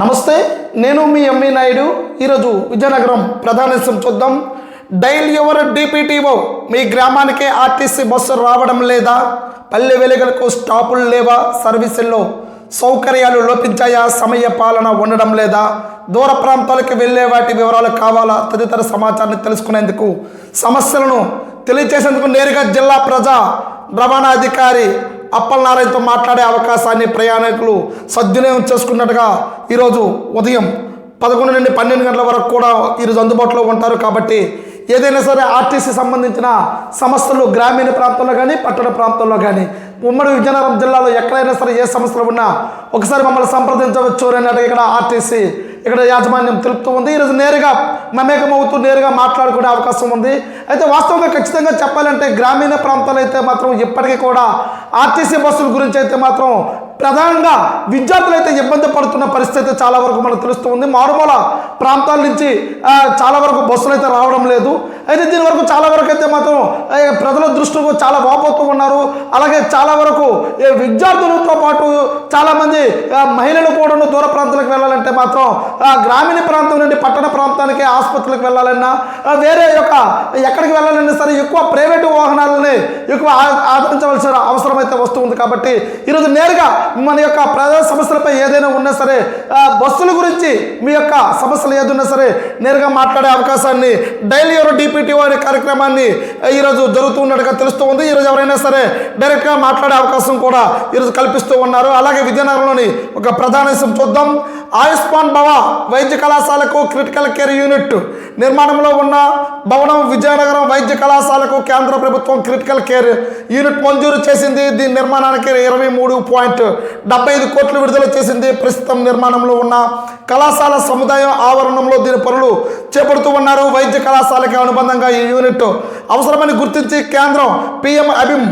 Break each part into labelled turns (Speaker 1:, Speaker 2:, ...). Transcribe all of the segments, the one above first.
Speaker 1: నమస్తే నేను మీ ఎంఈ నాయుడు. ఈరోజు విజయనగరం ప్రధాన చూద్దాం. డైల్ యువర్ డిపిటిఓ మీ గ్రామానికి ఆర్టీసీ బస్సు రావడం లేదా? పల్లె వెలుగులకు స్టాపులు లేవా? సర్వీసుల్లో సౌకర్యాలు లోపించాయా? సమయ పాలన ఉండడం లేదా? దూర ప్రాంతాలకు వెళ్ళే వాటి వివరాలు కావాలా? తదితర సమాచారాన్ని తెలుసుకునేందుకు సమస్యలను తెలియజేసేందుకు నేరుగా జిల్లా ప్రజా రవాణా అధికారి అప్పలనారాయణతో మాట్లాడే అవకాశాన్ని ప్రయాణికులు సద్వినియోగం చేసుకున్నట్టుగా ఈరోజు ఉదయం పదకొండు నుండి పన్నెండు గంటల వరకు కూడా ఈరోజు అందుబాటులో ఉంటారు కాబట్టి ఏదైనా సరే ఆర్టీసీ సంబంధించిన సమస్యలు గ్రామీణ ప్రాంతంలో కానీ పట్టణ ప్రాంతంలో కానీ ఉమ్మడి విజయనగరం జిల్లాలో ఎక్కడైనా సరే ఏ సమస్యలు ఉన్నా ఒకసారి మమ్మల్ని సంప్రదించవచ్చు అన్నట్టు ఇక్కడ ఆర్టీసీ ఇక్కడ యాజమాన్యం తెలుపుతూ ఉంది. ఈరోజు నేరుగా మమేకమవుతూ నేరుగా మాట్లాడుకునే అవకాశం ఉంది. అయితే వాస్తవంగా ఖచ్చితంగా చెప్పాలంటే గ్రామీణ ప్రాంతాలు అయితే మాత్రం ఇప్పటికీ కూడా ఆర్టీసీ బస్సుల గురించి అయితే మాత్రం ప్రధానంగా విద్యార్థులు అయితే ఇబ్బంది పడుతున్న పరిస్థితి అయితే చాలా వరకు మనకు తెలుస్తూ ఉంది. మారుమూల ప్రాంతాల నుంచి చాలా వరకు బస్సులు అయితే రావడం లేదు. అయితే దీని వరకు చాలా వరకు అయితే మాత్రం ప్రజల దృష్టికి చాలా వాపోతూ ఉన్నారు. అలాగే చాలా వరకు విద్యార్థులతో పాటు చాలామంది మహిళలు కూడా దూర ప్రాంతాలకు వెళ్ళాలంటే మాత్రం గ్రామీణ ప్రాంతం నుండి పట్టణ ప్రాంతానికి ఆసుపత్రులకు వెళ్ళాలన్నా వేరే యొక్క ఎక్కడికి వెళ్ళాలన్నా సరే ఎక్కువ ప్రైవేటు వాహనాలని ఎక్కువ ఆ- ఆదరించవలసిన అవసరం అయితే వస్తుంది కాబట్టి ఈరోజు నేరుగా మన యొక్క ప్రజా సమస్యలపై ఏదైనా ఉన్నా సరే బస్సుల గురించి మీ యొక్క సమస్యలు ఏదున్నా సరే నేరుగా మాట్లాడే అవకాశాన్ని డైలీ ఎవరు డిపిటిఓ అనే కార్యక్రమాన్ని ఈరోజు జరుగుతున్నట్టుగా తెలుస్తూ ఉంది. ఈరోజు ఎవరైనా సరే డైరెక్ట్గా మాట్లాడే అవకాశం కూడా ఈరోజు కల్పిస్తూ ఉన్నారు. అలాగే విజయనగరంలోని ఒక ప్రధాన విషయం చూద్దాం. ఆయుష్మాన్ భవ వైద్య కళాశాలకు క్రిటికల్ కేర్ యూనిట్ నిర్మాణంలో ఉన్న భవనం విజయనగరం వైద్య కళాశాలకు కేంద్ర ప్రభుత్వం క్రిటికల్ కేర్ యూనిట్ మంజూరు చేసింది. దీని నిర్మాణానికి ఇరవై మూడు పాయింట్ డెబ్బై ఐదు కోట్లు విడుదల చేసింది ప్రస్తుతం నిర్మాణంలో ఉన్న కళాశాల సముదాయం ఆవరణంలో దీని పనులు చేపడుతూ ఉన్నారు. వైద్య కళాశాలకి అనుబంధంగా ఈ యూనిట్ అవసరమని గుర్తించి కేంద్రం పిఎం అభిం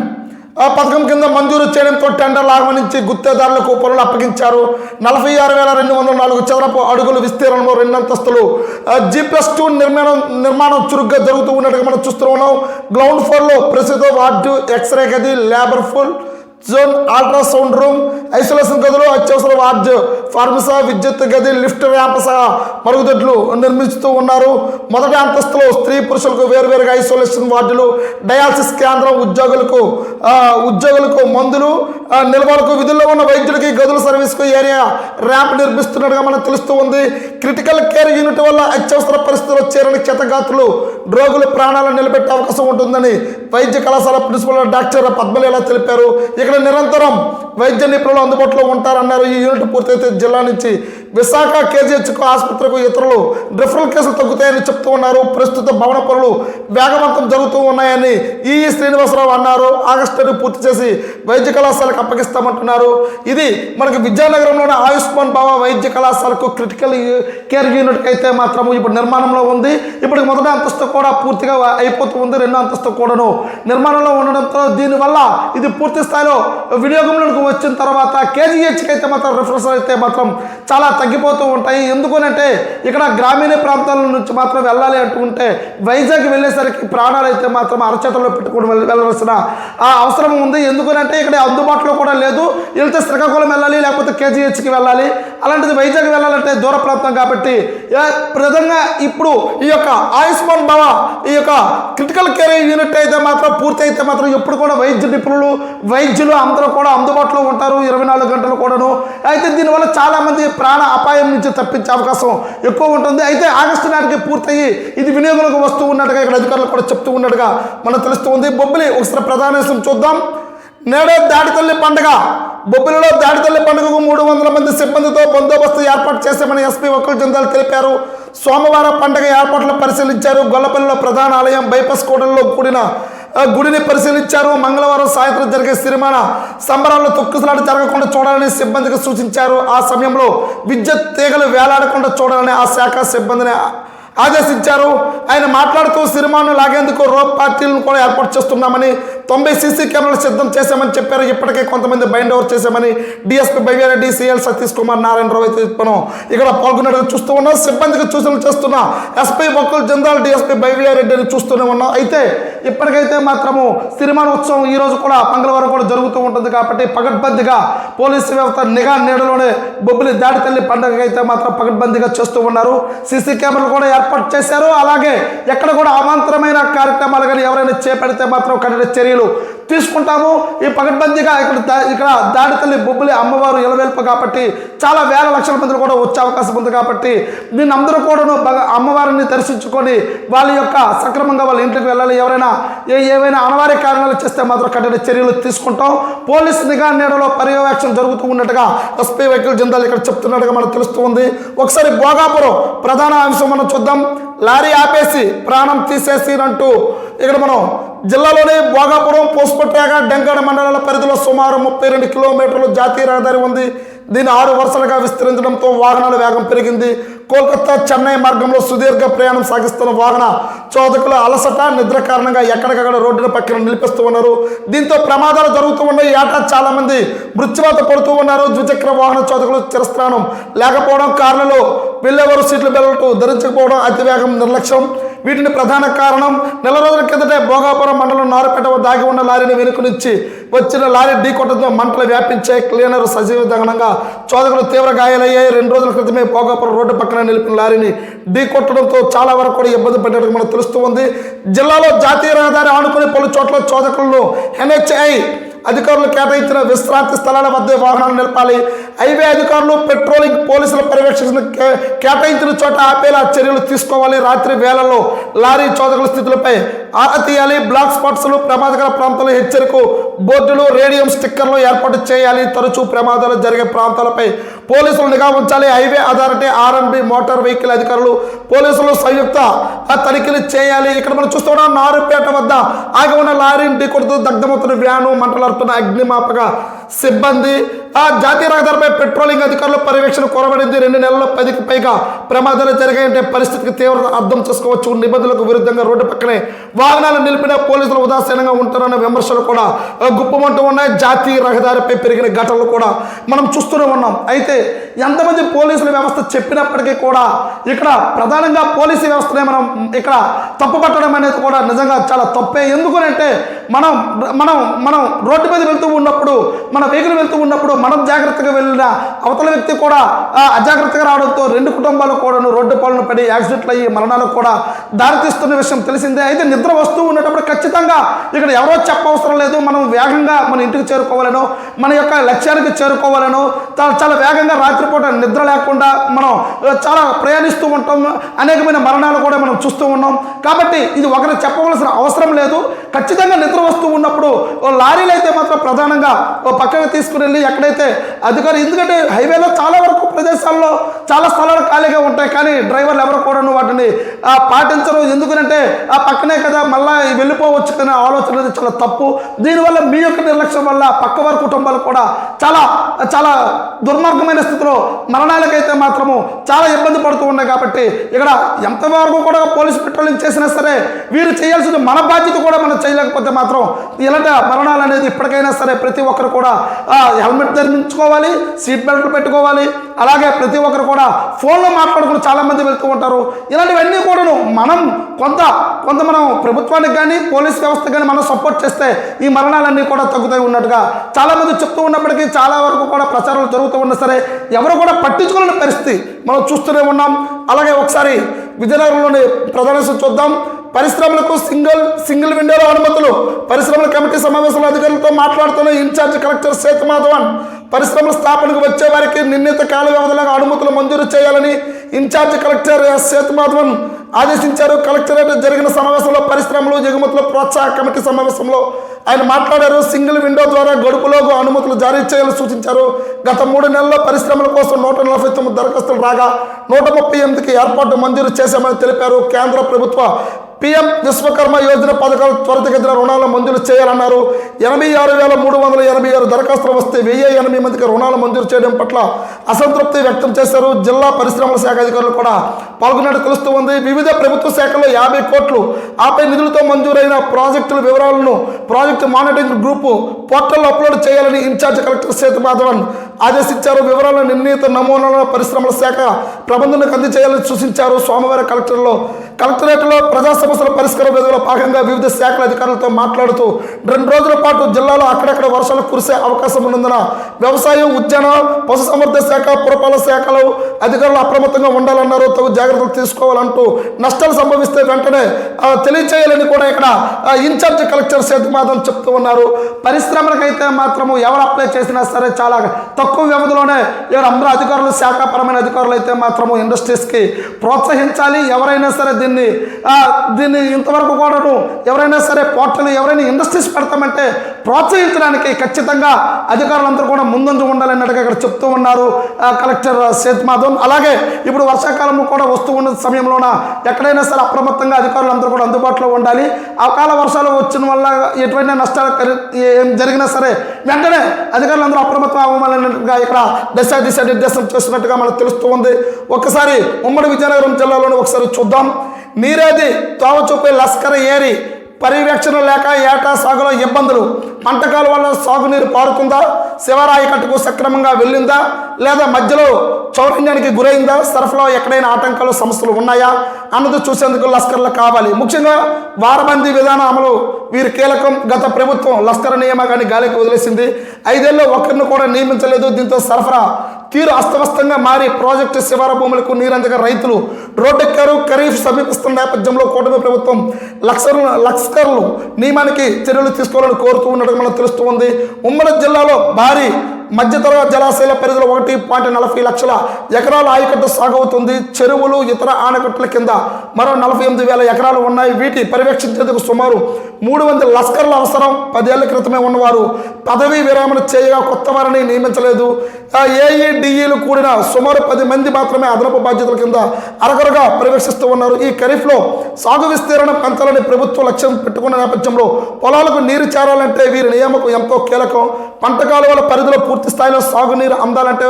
Speaker 1: ఆ పథకం కింద మంజూరు చేయడంతో టెండర్లు ఆహ్వానించి గుత్తేదారులకు పనులు అప్పగించారు. నలభై ఆరు వేల రెండు వందల నాలుగు చదరపు అడుగుల విస్తీర్ణంలో రెండు అంతస్తులు జీ ప్లస్ టూ నిర్మాణం నిర్మాణం చురుగ్గా జరుగుతూ ఉన్నట్టుగా మనం చూస్తూ ఉన్నాం. గ్రౌండ్ ఫ్లోర్లో ప్రస్తుత వార్డు ఎక్స్రే గది labour full zone ultrasound room isolation గదులు అత్యవసర వార్డ్ ఫార్మసా విద్యుత్ గది లిఫ్ట్ ర్యాంప్ సహా మరుగుదొడ్లు నిర్మిస్తూ ఉన్నారు. మొదటి అంతస్తులో స్త్రీ పురుషులకు వేరువేరుగా ఐసోలేషన్ వార్డులు డయాలసిస్ కేంద్రం ఉద్యోగులకు ఉద్యోగులకు మందులు నిల్వలకు విధుల్లో ఉన్న వైద్యులకి గదుల సర్వీస్కు ఏరియా ర్యాంప్ నిర్మిస్తున్నట్టుగా మనకు తెలుస్తూ ఉంది. క్రిటికల్ కేర్ యూనిట్ వల్ల అత్యవసర పరిస్థితుల్లో చేరని క్షతగాతులు రోగుల ప్రాణాలను నిలబెట్టే అవకాశం ఉంటుందని వైద్య కళాశాల ప్రిన్సిపల్ డాక్టర్ పద్మలీల తెలిపారు. ఇక్కడ నిరంతరం వైద్య నిపుణులు అందుబాటులో ఉంటారన్నారు. ఈ యూనిట్ పూర్తయితే జిల్లా నుంచి విశాఖ కేజీహెచ్కు ఆసుపత్రికి ఇతరులు రిఫరల్ కేసులు తగ్గుతాయని చెప్తూ ఉన్నారు. ప్రస్తుత భవన పనులు వేగవంతం జరుగుతూ ఉన్నాయని ఈ శ్రీనివాసరావు అన్నారు. ఆగస్టు పూర్తి చేసి వైద్య కళాశాలకు అప్పగిస్తామంటున్నారు. ఇది మనకి విద్యానగరంలోని ఆయుష్మాన్ భావ వైద్య కళాశాలకు క్రిటికల్ కేర్ యూనిట్ అయితే మాత్రం ఇప్పుడు నిర్మాణంలో ఉంది. ఇప్పుడు మొదటి అంతస్తు కూడా పూర్తిగా అయిపోతూ ఉంది. రెండో అంతస్తు కూడాను నిర్మాణంలో ఉండడంతో దీనివల్ల ఇది పూర్తి స్థాయిలో వినియోగంలోకి వచ్చిన తర్వాత కేజీహెచ్కి అయితే మాత్రం రిఫరెన్స్ అయితే మాత్రం చాలా తగ్గిపోతూ ఉంటాయి. ఎందుకనంటే ఇక్కడ గ్రామీణ ప్రాంతాల నుంచి మాత్రం వెళ్ళాలి అంటుంటే వైజాగ్ వెళ్ళేసరికి ప్రాణాలు అయితే మాత్రం అరచేతల్లో పెట్టుకుని వెళ్ళవలసిన ఆ అవసరం ఉంది. ఎందుకనంటే ఇక్కడ అందుబాటులో కూడా లేదు. వెళ్తే శ్రీకాకుళం వెళ్ళాలి లేకపోతే కేజీహెచ్కి వెళ్ళాలి. అలాంటిది వైజాగ్ వెళ్ళాలంటే దూర ప్రాంతం కాబట్టి ఏ- ప్రధానంగా ఇప్పుడు ఈ యొక్క ఆయుష్మాన్ భవ ఈ యొక్క క్రిటికల్ కేర్ యూనిట్ అయితే మాత్రం పూర్తి అయితే మాత్రం ఎప్పుడు కూడా వైద్య నిపుణులు వైద్యులు అందరూ కూడా అందుబాటులో ఉంటారు. ఇరవై నాలుగు గంటలు కూడాను. అయితే దీనివల్ల చాలామంది ప్రాణ అపాయం నుంచి తప్పించే అవకాశం ఎక్కువ ఉంటుంది. అయితే ఆగస్టు నాటికి పూర్తయి ఇది వినియోగంలోకి వస్తూ ఉన్నట్టుగా ఇక్కడ అధికారులు కూడా చెప్తూ ఉన్నట్టుగా మనకు తెలుస్తూ ఉంది. బొబ్బిలి ఒకసారి ప్రధాన విషయం చూద్దాం. నేడే దాడితల్లి పండుగ. బొబ్బిలిలో దాడితల్లి పండుగకు మూడు వందల మంది సిబ్బందితో బందోబస్తు ఏర్పాటు చేశామని ఎస్పీ వకుల్ జందాల్ తెలిపారు. సోమవారం పండుగ ఏర్పాట్లు పరిశీలించారు. గొల్లపల్లిలో ప్రధాన ఆలయం బైపాస్ కోటల్లో కూడిన గుడిని పరిశీలించారు. మంగళవారం సాయంత్రం జరిగే సిరిమాన సంబరాల్లో తొక్కుసలాట జరగకుండా చూడాలని సిబ్బందికి సూచించారు. ఆ సమయంలో విద్యుత్ తీగలు వేలాడకుండా చూడాలని ఆ శాఖ సిబ్బందిని ఆదేశించారు. ఆయన మాట్లాడుతూ సినిమాను లాగేందుకు రోప్ పార్టీలను కూడా ఏర్పాటు చేస్తున్నామని తొంభై సీసీ కెమెరాలు సిద్ధం చేశామని చెప్పారు. ఇప్పటికే కొంతమంది బైండ్ ఓవర్ చేశామని డిఎస్పీ బైవేరెడ్డి సిఎల్ సతీష్ కుమార్ నారాయణరావు అయితే మనం ఇక్కడ పాల్గొన్నట్టుగా చూస్తూ ఉన్నాం సిబ్బందికి సూచనలు చేస్తున్నా ఎస్పీ బొక్కుల జందాల్ డిఎస్పీ బైవేరెడ్డిని చూస్తూనే ఉన్నాం. అయితే ఇప్పటికైతే మాత్రము సినిమా ఉత్సవం ఈ రోజు కూడా మంగళవారం కూడా జరుగుతూ ఉంటుంది కాబట్టి పగడ్బందీగా పోలీసు వ్యవస్థ నిఘా నీడలోనే బొబ్బిలి దాడి తల్లి పండుగ అయితే మాత్రం పగడ్బందీగా చేస్తూ ఉన్నారు. సీసీ కెమెరాలు కూడా ఏర్పాటు చేశారో అలాగే ఎక్కడ కూడా అవాంతరమైన కార్యక్రమాలు కానీ ఎవరైనా చేపడితే మాత్రం కఠిన చర్యలు తీసుకుంటాము. ఈ పగడ్బందీగా ఇక్కడ ఇక్కడ దాడి తల్లి బొబ్బులి అమ్మవారు ఇలవేల్పు కాబట్టి చాలా వేల లక్షల మంది కూడా వచ్చే అవకాశం ఉంది కాబట్టి దీన్ని అందరూ కూడాను అమ్మవారిని దర్శించుకొని వాళ్ళ యొక్క సక్రమంగా వాళ్ళ ఇంటికి వెళ్ళాలి. ఎవరైనా ఏ ఏవైనా అనివార్య కారణాలు చేస్తే మాత్రం కఠిన చర్యలు తీసుకుంటాం. పోలీస్ నిఘా నీడలో పర్యవేక్షణ జరుగుతూ ఉన్నట్టుగా ఎస్పీ వెహికల్ జిందాల్ ఇక్కడ చెప్తున్నట్టుగా మనకు తెలుస్తూ ఉంది. ఒకసారి భోగాపురం ప్రధాన అంశం మనం చూద్దాం. లారీ ఆపేసి ప్రాణం తీసేసినంటూ ఇక్కడ మనం జిల్లాలోని భోగాపురం పోస్పట్రాగ డెంకాడ మండలాల పరిధిలో సుమారు ముప్పై రెండు కిలోమీటర్లు జాతీయ రహదారి ఉంది. దీన్ని ఆరు వరుసలుగా విస్తరించడంతో వాహనాల వేగం పెరిగింది. కోల్కతా చెన్నై మార్గంలో సుదీర్ఘ ప్రయాణం సాగిస్తున్న వాహన చోదకుల అలసట నిద్ర కారణంగా ఎక్కడికక్కడ రోడ్డుల పక్కన నిలిపిస్తూ ఉన్నారు. దీంతో ప్రమాదాలు జరుగుతూ ఉన్నాయి. ఏటా చాలా మంది మృత్యువాత పడుతూ ఉన్నారు. ద్విచక్ర వాహన చోదకులు చిరస్థానం లేకపోవడం కార్లలో వెళ్ళేవారు సీట్లు బెల్ట్ ధరించకపోవడం అతివేగం నిర్లక్ష్యం. వీటిని ప్రధాన కారణం నెల రోజుల కిందటే భోగాపురం మండలం నారుపేట దాగి ఉన్న లారీని వెనుక నుంచి వచ్చిన లారీ ఢీకొట్టడంతో మంటలు వ్యాపించే క్లీనర్ సజీవ దహనంగా చోదకులు తీవ్ర గాయాలయ్యాయి. రెండు రోజుల క్రితమే భోగాపురం రోడ్డు పక్కన నిలిపిన లారీని ఢీకొట్టడంతో చాలా వరకు కూడా ఇబ్బంది పడ్డట్టు మనకు తెలుస్తూ ఉంది. జిల్లాలో జాతీయ రహదారి ఆనుకుని పలు చోట్ల చోదకులను ఎన్హెచ్ఐ అధికారులు కేటాయించిన విశ్రాంతి స్థలాల వద్ద వాహనాలు నిలపాలి. హైవే అధికారులు పెట్రోలింగ్ పోలీసుల పర్యవేక్షణ కే- కేటాయించిన చోట ఆపేలా చర్యలు తీసుకోవాలి. రాత్రి వేళల్లో లారీ చోదకుల స్థితులపై ఆరా తీయాలి బ్లాక్ స్పాట్స్లు ప్రమాదకర ప్రాంతాలు హెచ్చరిక బోర్డులు రేడియం స్టిక్కర్లు ఏర్పాటు చేయాలి. తరచూ ప్రమాదాలు జరిగే ప్రాంతాలపై పోలీసులు నిఘా ఉంచాలి. Highway authority RNB motor vehicle అధికారులు పోలీసులు సంయుక్త తనిఖీలు చేయాలి. ఇక్కడ మనం చూస్తున్నాం నారుపేట వద్ద ఆగి ఉన్న లారీని ఢీకొడుతూ దగ్ధమవుతున్న వ్యాను మంటలాడుతున్న అగ్నిమాపక సిబ్బంది ఆ జాతీయ రహదారిపై పెట్రోలింగ్ అధికారుల పర్యవేక్షణ కొరబడింది. రెండు నెలల్లో పదికి పైగా ప్రమాదాలు జరిగాయంటే పరిస్థితికి తీవ్రత అర్థం చేసుకోవచ్చు. నిబంధనలకు విరుద్ధంగా రోడ్డు పక్కనే వాహనాలు నిలిపిన పోలీసులు ఉదాసీనంగా ఉంటారన్న విమర్శలు కూడా గుప్పమంటూ ఉన్నాయి. జాతీయ రహదారిపై పెరిగిన ఘటనలు కూడా మనం చూస్తూనే ఉన్నాం. అయితే ఎంతమంది పోలీసుల వ్యవస్థ చెప్పినప్పటికీ కూడా ఇక్కడ ప్రధానంగా పోలీసు వ్యవస్థనే మనం ఇక్కడ తప్పు పట్టడం అనేది కూడా నిజంగా చాలా తప్పే. ఎందుకనంటే మనం మనం మనం రోడ్డు మీద వెళ్తూ ఉన్నప్పుడు మన వెహికల్ వెళ్తూ ఉన్నప్పుడు మనం జాగ్రత్తగా వెళ్ళిన అవతల వ్యక్తి కూడా అజాగ్రత్తగా రావడంతో రెండు కుటుంబాలు కూడాను రోడ్డు పాలన పడి యాక్సిడెంట్లు అయ్యి మరణాలకు కూడా దారితీస్తున్న విషయం తెలిసిందే. అయితే నిద్ర వస్తూ ఉన్నప్పుడు ఖచ్చితంగా ఇక్కడ ఎవరో చెప్పవసరం లేదు. మనం వేగంగా మన ఇంటికి చేరుకోవాలనో మన యొక్క లక్ష్యానికి చేరుకోవాలను చాలా చాలా వేగంగా రాత్రిపూట నిద్ర లేకుండా మనం చాలా ప్రయాణిస్తూ ఉంటాం. అనేకమైన మరణాలు కూడా మనం చూస్తూ ఉన్నాం. కాబట్టి ఇది ఒకరు చెప్పవలసిన అవసరం లేదు. ఖచ్చితంగా నిద్ర వస్తూ ఉన్నప్పుడు లారీలు అయితే మాత్రం ప్రధానంగా ఓ పక్కన తీసుకుని వెళ్ళి ఎక్కడైతే అధికారులు ఎందుకంటే హైవేలో చాలా వరకు ప్రదేశాల్లో చాలా స్థలాలు ఖాళీగా ఉంటాయి కానీ డ్రైవర్లు ఎవరు కూడా వాటిని పాటించరు. ఎందుకంటే ఆ పక్కనే కదా మళ్ళీ వెళ్ళిపోవచ్చు అనే ఆలోచన అనేది చాలా తప్పు. దీనివల్ల మీ యొక్క నిర్లక్ష్యం వల్ల పక్క వారి కుటుంబాలు కూడా చాలా చాలా దుర్మార్గమైన స్థితిలో మరణాలకైతే మాత్రము చాలా ఇబ్బంది పడుతూ ఉన్నాయి కాబట్టి ఇక్కడ ఎంతవరకు కూడా పోలీస్ పెట్రోలింగ్ చేసినా సరే వీరు చేయాల్సింది మన బాధ్యత కూడా మనం చేయలేకపోతే మాత్రం ఇలాంటి మరణాలు అనేది ఇప్పటికైనా సరే ప్రతి ఒక్కరు కూడా హెల్మెట్ ధరించుకోవాలి సీట్ బెల్ట్లు పెట్టుకోవాలి అలాగే ప్రతి ఒక్కరు కూడా ఫోన్లో మాట్లాడుకుని చాలామంది వెళ్తూ ఉంటారు. ఇలాంటివన్నీ కూడాను మనం కొంత కొంత మనం ప్రభుత్వానికి కానీ పోలీస్ వ్యవస్థ కానీ మనం సపోర్ట్ చేస్తే ఈ మరణాలన్నీ కూడా తగ్గుతాయి ఉన్నట్టుగా చాలామంది చెప్తూ ఉన్నప్పటికీ చాలా వరకు కూడా ప్రచారాలు జరుగుతూ ఉన్నా సరే ఎవరు కూడా పట్టించుకోలేని పరిస్థితి మనం చూస్తూనే ఉన్నాం. అలాగే ఒకసారి విజయనగరంలోని ప్రధాన చూద్దాం. పరిశ్రమలకు సింగిల్ సింగిల్ విండోలో అనుమతులు. పరిశ్రమల కమిటీ సమావేశంలో అధికారులతో మాట్లాడుతున్న ఇన్ఛార్జ్ కలెక్టర్ సేతుమాధవన్ పరిశ్రమల స్థాపనకు వచ్చే వారికి నిర్ణీత కాల వ్యవధిలో అనుమతులు మంజూరు చేయాలని ఇన్ఛార్జ్ కలెక్టర్ ఎస్. సేతుమాధవన్ ఆదేశించారు. కలెక్టరేట్ జరిగిన సమావేశంలో పరిశ్రమలు ఎగుమతుల ప్రోత్సాహ కమిటీ సమావేశంలో ఆయన మాట్లాడారు. సింగిల్ విండో ద్వారా గడుపులోగు అనుమతులు జారీ చేయాలని సూచించారు. గత మూడు నెలల్లో పరిశ్రమల కోసం నూట నలభై తొమ్మిది దరఖాస్తులు రాగా నూట ముప్పై ఎనిమిదికి ఏర్పాటు మంజూరు చేశామని తెలిపారు. కేంద్ర ప్రభుత్వ పిఎం విశ్వకర్మ యోజన పథకాలు త్వరితగతిన రుణాలు మంజూరు చేయాలన్నారు. ఎనభై ఆరు వేల మూడు వందల ఎనభై ఆరు దరఖాస్తులు వస్తే వెయ్యి ఎనభై మందికి రుణాలు మంజూరు చేయడం పట్ల అసంతృప్తి వ్యక్తం చేశారు. జిల్లా పరిశ్రమల శాఖ అధికారులు కూడా పాల్గొన్నట్టు తెలుస్తూ ఉంది. వివిధ ప్రభుత్వ శాఖల్లో యాభై కోట్లు ఆపై నిధులతో మంజూరైన ప్రాజెక్టుల వివరాలను ప్రాజెక్టు మానిటరింగ్ గ్రూపు పోర్టల్లో అప్లోడ్ చేయాలని ఇన్ఛార్జ్ కలెక్టర్ సేతు మాధవన్ ఆదేశించారు. వివరాలను నిర్ణీత నమూనాలను పరిశ్రమల శాఖ ప్రబంధనకు అందజేయాలని సూచించారు. సోమవారం కలెక్టర్లో కలెక్టరేట్లో ప్రజాసభ సమస్యల పరిష్కార వేదికలో భాగంగా వివిధ శాఖల అధికారులతో మాట్లాడుతూ రెండు రోజుల పాటు జిల్లాలో అక్కడక్కడ వర్షాలు కురిసే అవకాశం ఉన్నందున వ్యవసాయం ఉద్యాన పశుసంవర్ధ శాఖ పురపాలక శాఖలు అధికారులు అప్రమత్తంగా ఉండాలన్నారు. తగు జాగ్రత్తలు తీసుకోవాలంటూ నష్టాలు సంభవిస్తే వెంటనే తెలియచేయాలని కూడా ఇక్కడ ఇన్ఛార్జ్ కలెక్టర్ సేతుమాధవ్ చెప్తూ ఉన్నారు. పరిశ్రమలకైతే మాత్రము ఎవరు అప్లై చేసినా సరే చాలా తక్కువ వ్యవధిలోనే ఎవరు అందరూ అధికారులు శాఖాపరమైన అధికారులు అయితే మాత్రము ఇండస్ట్రీస్కి ప్రోత్సహించాలి. ఎవరైనా సరే దీన్ని దీన్ని ఇంతవరకు కూడాను ఎవరైనా సరే పోర్టల్ ఎవరైనా ఇండస్ట్రీస్ పెడతామంటే ప్రోత్సహించడానికి ఖచ్చితంగా అధికారులందరూ కూడా ముందంజు ఉండాలన్నట్టుగా ఇక్కడ చెప్తూ ఉన్నారు కలెక్టర్ సేత్ మాధవన్. అలాగే ఇప్పుడు వర్షాకాలం కూడా వస్తూ ఉన్న సమయంలోన ఎక్కడైనా సరే అప్రమత్తంగా అధికారులందరూ కూడా అందుబాటులో ఉండాలి. అకాల వర్షాలు వచ్చిన వల్ల ఎటువంటి నష్టాలు ఏం జరిగినా సరే వెంటనే అధికారులందరూ అప్రమత్తం అవ్వాలన్నట్టుగా ఇక్కడ దశ దిశ నిర్దేశం చేస్తున్నట్టుగా మనకు తెలుస్తూ ఉంది. ఒక్కసారి ఉమ్మడి విజయనగరం జిల్లాలోని ఒకసారి చూద్దాం. నీరేది తోవ చూపే లస్కర్ ఏరి పర్యవేక్షణ లేక ఏటా సాగులో ఇబ్బందులు. పంటకాల వల్ల సాగునీరు పారుతుందా? శివరాయి కట్టుకు సక్రమంగా వెళ్ళిందా? లేదా మధ్యలో చౌరణ్యానికి గురైందా? సరఫరాలో ఎక్కడైనా ఆటంకాలు సమస్యలు ఉన్నాయా? అన్నది చూసేందుకు లస్కర్లు కావాలి. ముఖ్యంగా వారబందీ విధానం అమలు. వీరి కీలకం గత ప్రభుత్వం లస్కర్ నియామకాన్ని గాలికి వదిలేసింది. ఐదేళ్ళు ఒకరిని కూడా నియమించలేదు. దీంతో సరఫరా తీరు అస్తవ్యస్తంగా మారి ప్రాజెక్టు శివార భూములకు నీరందక రైతులు రోడ్డెక్కారు. ఖరీఫ్ సమీపిస్తున్న నేపథ్యంలో కూటమి ప్రభుత్వం లక్షలు లక్షకర్లు నియమానికి చర్యలు తీసుకోవాలని కోరుతూ ఉన్నట్టు మనకు తెలుస్తూ ఉంది. ఉమ్మడి జిల్లాలో భారీ మధ్యతరగతి జలాశయాల పరిధిలో ఒకటి పాయింట్ నలభై లక్షల ఎకరాల ఆయకట్టు సాగవుతుంది. చెరువులు ఇతర ఆనకట్టుల కింద మరో నలభై ఎనిమిది వేల ఎకరాలు ఉన్నాయి. వీటి పర్యవేక్షించేందుకు సుమారు మూడు వందల లస్కర్ల అవసరం. పదేళ్ళ క్రితమే ఉన్నవారు పదవీ విరామణ చేయగా కొత్త వారిని నియమించలేదు. ఏఈడిఈలు కూడిన సుమారు పది మంది మాత్రమే అదనపు బాధ్యతల కింద అరగరగా పర్యవేక్షిస్తూ ఉన్నారు. ఈ ఖరీఫ్లో సాగు విస్తీర్ణం పెంచాలని ప్రభుత్వం లక్ష్యం పెట్టుకున్న నేపథ్యంలో పొలాలకు నీరు చేరాలంటే వీరి నియామకం ఎంతో కీలకం. పంట కాలువల పరిధిలో పూర్తి స్థాయిలో సాగునీరు అందాలంటే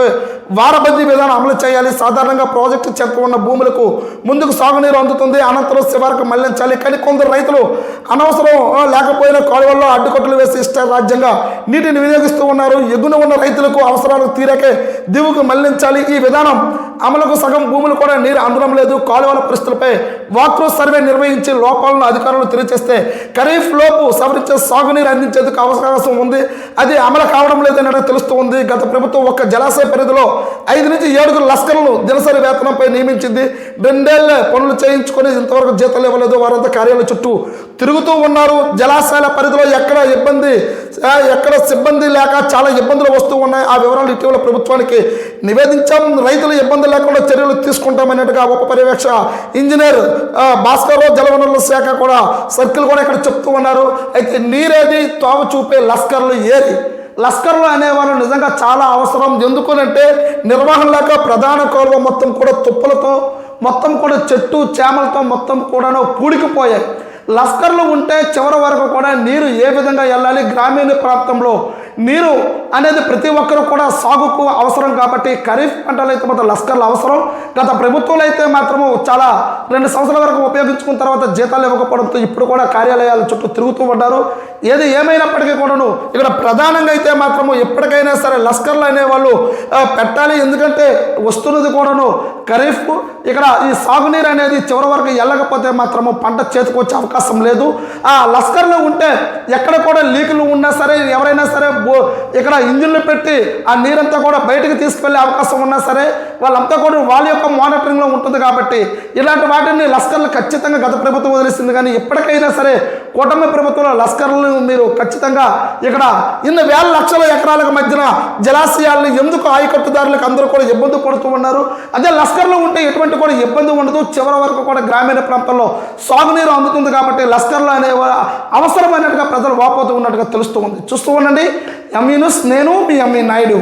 Speaker 1: వారబందీ విధానం అమలు చేయాలి. సాధారణంగా ప్రాజెక్టు చెత్త ఉన్న భూములకు ముందుకు సాగునీరు అందుతుంది. అనంతరం శివారికి మళ్ళించాలి. కానీ కొందరు రైతులు అనవసరం లేకపోయినా కాలువల్లో అడ్డుకట్టలు వేసి ఇష్ట రాజ్యంగా నీటిని వినియోగిస్తూ ఉన్నారు. ఎగున ఉన్న రైతులకు అవసరాలు తీరకే దిగుకు మళ్ళించాలి. ఈ విధానం అమలుకు సగం భూములు కూడా నీరు అందడం లేదు. కాలువల పరిస్థితులపై వాక్రో సర్వే నిర్వహించి లోపాలను అధికారులు తెలియజేస్తే ఖరీఫ్ లోపు సవరించే సాగునీరు అందించేందుకు అవకాశం ఉంది. అది అమలు కావడం లేదని తెలుస్తూ ఉంది గత ప్రభుత్వం ఒక జలాశయ పరిధిలో ఐదు నుంచి ఏడుగురు లస్కర్లను దినసరి వేతనంపై నియమించింది. రెండేళ్ళ పనులు చేయించుకొని ఇంతవరకు జీతాలు ఇవ్వలేదు వారంతా కార్యాలయ చుట్టూ తిరుగుతూ ఉన్నారు. జలాశయాల పరిధిలో ఎక్కడ ఇబ్బంది ఎక్కడ సిబ్బంది లేక చాలా ఇబ్బందులు వస్తూ ఉన్నాయి. ఆ వివరాలు ఇటీవల ప్రభుత్వానికి నివేదించాం. రైతులు ఇబ్బంది లేకుండా చర్యలు తీసుకుంటామన్నట్టుగా ఉప పర్యవేక్ష ఇంజనీర్ భాస్కర్ జలవనరుల శాఖ కూడా సర్కిల్ కూడా ఇక్కడ చెప్తూ ఉన్నారు. అయితే నీరేది తావు చూపే లస్కర్లు ఏరి? లస్కర్లు అనేవాళ్ళు నిజంగా చాలా అవసరం. ఎందుకనంటే నిర్వహణ లేక ప్రధాన కాలువ మొత్తం కూడా తుప్పలతో మొత్తం కూడా చెట్టు చేమలతో మొత్తం కూడాను పూడికిపోయాయి లస్కర్లు ఉంటే చివరి వరకు కూడా నీరు ఏ విధంగా వెళ్ళాలి? గ్రామీణ ప్రాంతంలో నీరు అనేది ప్రతి ఒక్కరు కూడా సాగుకు అవసరం కాబట్టి ఖరీఫ్ పంటలు అయితే మాత్రం లస్కర్లు అవసరం. గత ప్రభుత్వాలు అయితే మాత్రము చాలా రెండు సంవత్సరాల వరకు ఉపయోగించుకున్న తర్వాత జీతాలు ఇవ్వకపోవడంతో ఇప్పుడు కూడా కార్యాలయాల చుట్టూ తిరుగుతూ ఉన్నారు. ఏది ఏమైనప్పటికీ కూడాను ఇక్కడ ప్రధానంగా అయితే మాత్రము ఎప్పటికైనా సరే లస్కర్లు అనేవాళ్ళు పెట్టాలి. ఎందుకంటే వస్తున్నది కూడాను ఖరీఫ్. ఇక్కడ ఈ సాగునీరు అనేది చివరి వరకు వెళ్ళకపోతే మాత్రము పంట చేతికి వచ్చే అవకాశం లేదు. ఆ లస్కర్లు ఉంటే ఎక్కడ కూడా లీకులు ఉన్నా సరే ఎవరైనా సరే బో- ఇక్కడ ఇంజిన్లు పెట్టి ఆ నీరంతా కూడా బయటకు తీసుకెళ్ళే అవకాశం ఉన్నా సరే వాళ్ళంతా కూడా వాళ్ళ యొక్క మానిటరింగ్లో ఉంటుంది కాబట్టి ఇలాంటి వాటిని లస్కర్లు ఖచ్చితంగా గత ప్రభుత్వం వదిలేసింది. కానీ ఎప్పటికైనా సరే కూటమి ప్రభుత్వంలో లస్కర్లను మీరు ఖచ్చితంగా ఇక్కడ ఇన్ని వేల లక్షల ఎకరాలకు మధ్యన జలాశయాలను ఎందుకు ఆయకట్టుదారులకు అందరూ కూడా ఇబ్బంది పడుతూ ఉన్నారు? అదే లస్కర్లు ఉంటే ఎటువంటి కూడా ఇబ్బంది ఉండదు. చివరి వరకు కూడా గ్రామీణ ప్రాంతాల్లో సాగునీరు అందుతుంది కాబట్టి లస్కర్లు అనే అవసరమైనట్టుగా ప్రజలు వాపోతూ ఉన్నట్టుగా తెలుస్తూ ఉంది. చూస్తూ ఉండండి. ఎంఈ న్యూస్ నేను మీ ఎంఈ నాయుడు